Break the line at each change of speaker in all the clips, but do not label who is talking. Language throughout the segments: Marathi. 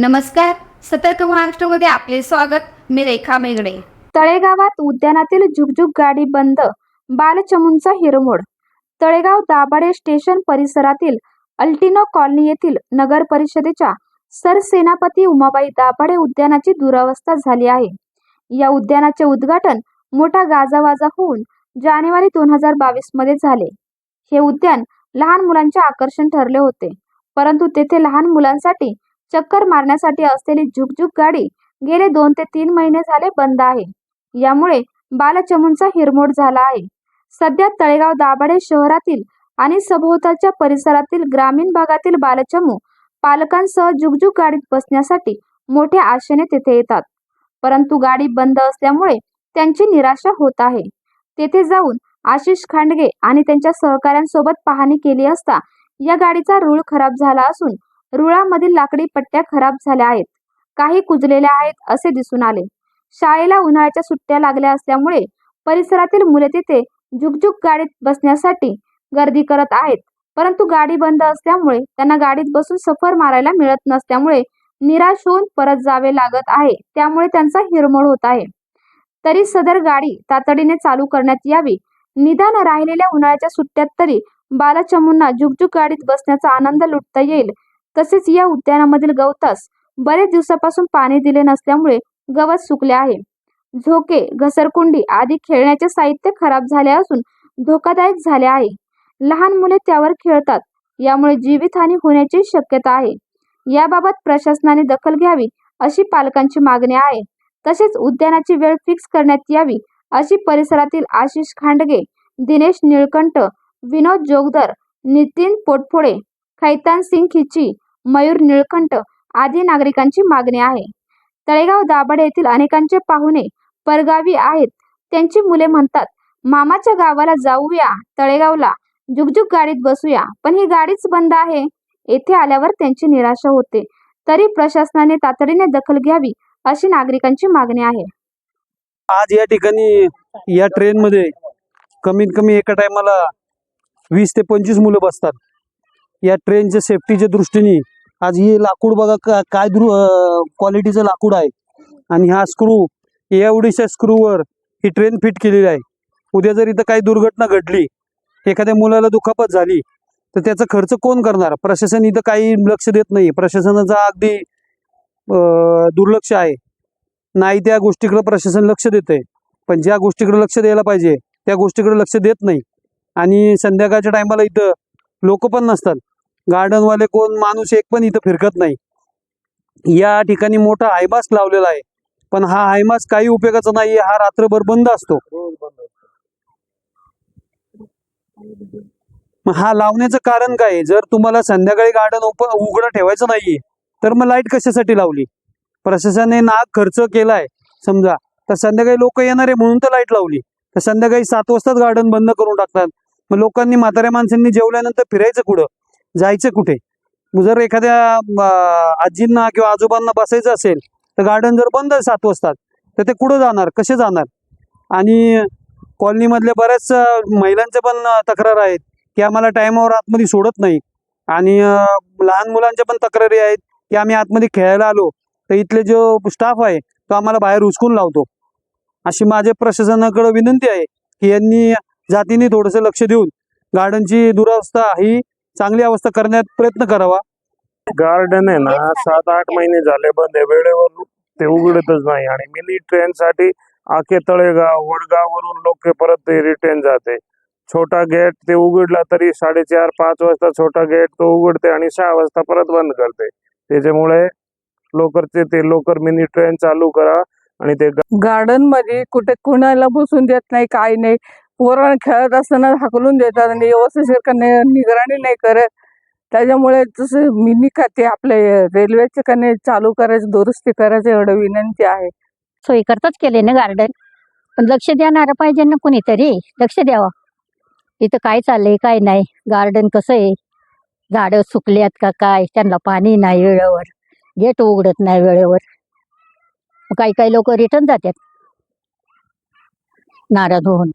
नमस्कार. सतर्क महाराष्ट्रामध्ये आपले स्वागत. मी रेखा मेगडे
तळेगावात उद्यानातील झुकझुक गाडी बंद. बालचमूंचा हिरमोड. तळेगाव दाभाडे स्टेशन परिसरातील अल्टिनो कॉलनी येथील नगर परिषदेच्या सरसेनापती उमाबाई दाभाडे उद्यानाची दुरावस्था झाली आहे. या उद्यानाचे उद्घाटन मोठा गाजावाजा होऊन जानेवारी दोन हजार बावीसमध्ये झाले. हे उद्यान लहान मुलांचे आकर्षण ठरले होते. परंतु तेथे लहान मुलांसाठी चक्कर मारण्यासाठी असलेली झुकझुक गाडी गेले दोन ते तीन महिने झाले बंद आहे. यामुळे बालचमूंचा हिरमोड झाला आहे. सध्या तळेगाव दाभाडे शहरातील आणि सभोवतालच्या परिसरातील ग्रामीण भागातील बालचमू पालकांसह जुगजुग गाडीत बसण्यासाठी मोठ्या आशेने तेथे येतात. परंतु गाडी बंद असल्यामुळे त्यांची निराशा होत आहे. तेथे जाऊन आशिष खांडगे आणि त्यांच्या सहकाऱ्यांसोबत पाहणी केली असता या गाडीचा रूळ खराब झाला असून रुळामधील लाकडी पट्ट्या खराब झाल्या आहेत. काही कुजलेल्या आहेत असे दिसून आले. शाळेला उन्हाळ्याच्या सुट्ट्या लागल्या असल्यामुळे परिसरातील मुले तिथे जुगजुग गाडीत बसण्यासाठी गर्दी करत आहेत. परंतु गाडी बंद असल्यामुळे त्यांना गाडीत बसून सफर मारायला मिळत नसल्यामुळे निराश होऊन परत जावे लागत आहे. त्यामुळे त्यांचा हिरमोड होत आहे. तरी सदर गाडी तातडीने चालू करण्यात यावी. निदान राहिलेल्या उन्हाळ्याच्या सुट्ट्यात तरी बालचमूंना जुगजुग गाडीत बसण्याचा आनंद लुटता येईल. तसेच या उद्यानामधील गवतास बरेच दिवसापासून पाणी दिले नसल्यामुळे गवत सुकले आहे. झोके घसरकुंडी आदी खेळण्याचे साहित्य खराब झाले असून धोकादायक झाले आहे. लहान मुले त्यावर खेळतात यामुळे जीवितहानी होण्याची शक्यता आहे. याबाबत प्रशासनाने दखल घ्यावी अशी पालकांची मागणी आहे. तसेच उद्यानाची वेळ फिक्स करण्यात यावी अशी परिसरातील आशिष खांडगे दिनेश निळकंठ विनोद जोगदर नितीन पोटफोडे खैतान सिंग खिची मयूर निळकंठ आदी नागरिकांची मागणी आहे. तळेगाव दाभाडे येथील अनेकांचे पाहुणे परगावी आहेत. त्यांची मुले म्हणतात मामाच्या गावाला जाऊया तळेगावला. जुगजुग गाडीत बसूया. पण ही गाडीच बंद आहे. येथे आल्यावर त्यांची निराशा होते. तरी प्रशासनाने तातडीने दखल घ्यावी अशी नागरिकांची मागणी आहे.
आज या ठिकाणी या ट्रेनमध्ये कमीत कमी एका टायमाला वीस ते पंचवीस मुलं बसतात. या ट्रेनच्या सेफ्टीच्या दृष्टीने आज हे लाकूड बघा का काय दृ क्वालिटीचं लाकूड आहे. आणि हा स्क्रू एवढीशा स्क्रूवर ही ट्रेन फिट केलेली आहे. उद्या जर इथं काही दुर्घटना घडली एखाद्या मुलाला दुखापत झाली तर त्याचा खर्च कोण करणार? प्रशासन इथं काही लक्ष देत नाही. प्रशासनाचा अगदी दुर्लक्ष आहे. नाही त्या गोष्टीकडे प्रशासन लक्ष देते पण ज्या गोष्टीकडे लक्ष द्यायला पाहिजे त्या गोष्टीकडे लक्ष देत नाही. आणि संध्याकाळच्या टायमाला इथं लोक पण नसतात. गार्डनवाले कोण माणूस एक पण इथं फिरकत नाही. या ठिकाणी मोठा हायमास्क लावलेला आहे. पण हा हायमास्क काही उपयोगाचा नाही हा रात्रभर बंद असतो. हा लावण्याचं कारण काय आहे? जर तुम्हाला संध्याकाळी गार्डन ओप उघडं ठेवायचं नाहीये तर मग लाइट कशासाठी लावली? प्रशासनाने नाग खर्च केलाय समजा. तर संध्याकाळी लोक येणार आहे म्हणून तर लाइट लावली. तर संध्याकाळी सात वाजताच गार्डन बंद करून टाकतात. मग लोकांनी म्हाताऱ्या माणसांनी जेवल्यानंतर फिरायचं कुठं? जायचं कुठे? जर एखाद्या आजींना किंवा आजोबांना बसायचं असेल तर गार्डन जर बंद आहे सात वाजता तर ते कुठं जाणार? कसे जाणार? आणि कॉलनीमधल्या बऱ्याच महिलांच्या पण तक्रार आहेत की आम्हाला टायमावर आतमध्ये सोडत नाही. आणि लहान मुलांच्या पण तक्रारी आहेत की आम्ही आतमध्ये खेळायला आलो तर इथले जो स्टाफ आहे तो आम्हाला बाहेर उचकून लावतो. अशी माझ्या प्रशासनाकडे विनंती आहे की यांनी जातीने थोडंसं लक्ष देऊन गार्डनची दुरावस्था ही चांगली अवस्था करण्यात प्रयत्न करावा.
गार्डन आहे ना सात आठ महिने झाले बंद आहे. वेळेवर ते उघडतच नाही आणि मिनी ट्रेन साठी आखे तळेगाव वडगाववरून लोक परत ते रिटर्न जाते. छोटा गेट ते उघडला तरी साडेचार पाच वाजता छोटा गेट तो उघडते आणि सहा वाजता परत बंद करते. त्याच्यामुळे लोकरचे ते लोकर मिनी ट्रेन चालू करा आणि ते
गार्डनमध्ये कुठे कुणाला बसून देत नाही काही नाही. पोरण खेळत असताना हाकलून देतात आणि व्यवस्थित का नि- निगराणी नाही करत. त्याच्यामुळे जसं मिनी खाते ते आपले रेल्वेचे कने चालू करायचं दुरुस्ती करायचं एवढं विनंती आहे.
सोयी करताच केले ना गार्डन? पण लक्ष देणार पाहिजे ना कुणीतरी. लक्ष द्यावं. इथं काय चाललंय काय नाही? गार्डन कसं आहे? झाडं सुकल्यात का काय? त्यांना पाणी नाही वेळेवर. गेट उघडत नाही वेळेवर. काही काही लोक रिटर्न जातात. नाराज होऊन.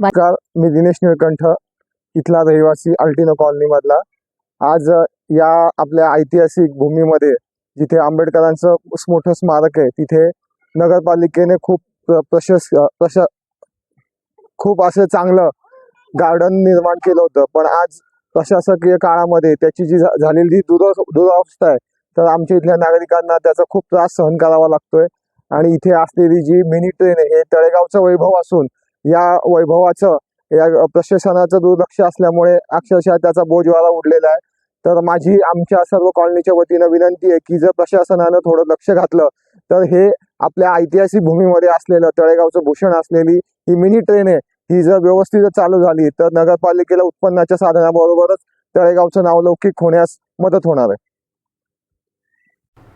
नमस्कार मी दिनेश निळकंठ इथला रहिवासी अल्टिनो कॉलनी मधला आज या आपल्या ऐतिहासिक भूमीमध्ये जिथे आंबेडकरांचं मोठं स्मारक आहे तिथे नगरपालिकेने खूप प्र- प्रशस प्रशा खूप असं चांगलं गार्डन निर्माण केलं होतं. पण आज प्रशासकीय काळामध्ये त्याची जी झा- झालेली दुर दुरावस्था आहे तर आमच्या इथल्या नागरिकांना त्याचा खूप त्रास सहन करावा लागतोय. आणि इथे असलेली जी मिनी ट्रेन आहे हे तळेगावचं वैभव असून या वैभवाचं या प्रशासनाचं दुर्लक्ष असल्यामुळे अक्षरशः त्याचा बोजवाला उडलेला आहे. तर माझी आमच्या सर्व कॉलनीच्या वतीनं विनंती आहे की जर प्रशासनानं थोडं लक्ष घातलं तर हे आपल्या ऐतिहासिक भूमीमध्ये असलेलं तळेगावचं भूषण असलेली ही मिनी ट्रेन आहे ही जर व्यवस्थित चालू झाली तर नगरपालिकेला उत्पन्नाच्या साधनाबरोबरच तळेगावचं नाव लौकिक होण्यास मदत होणार आहे.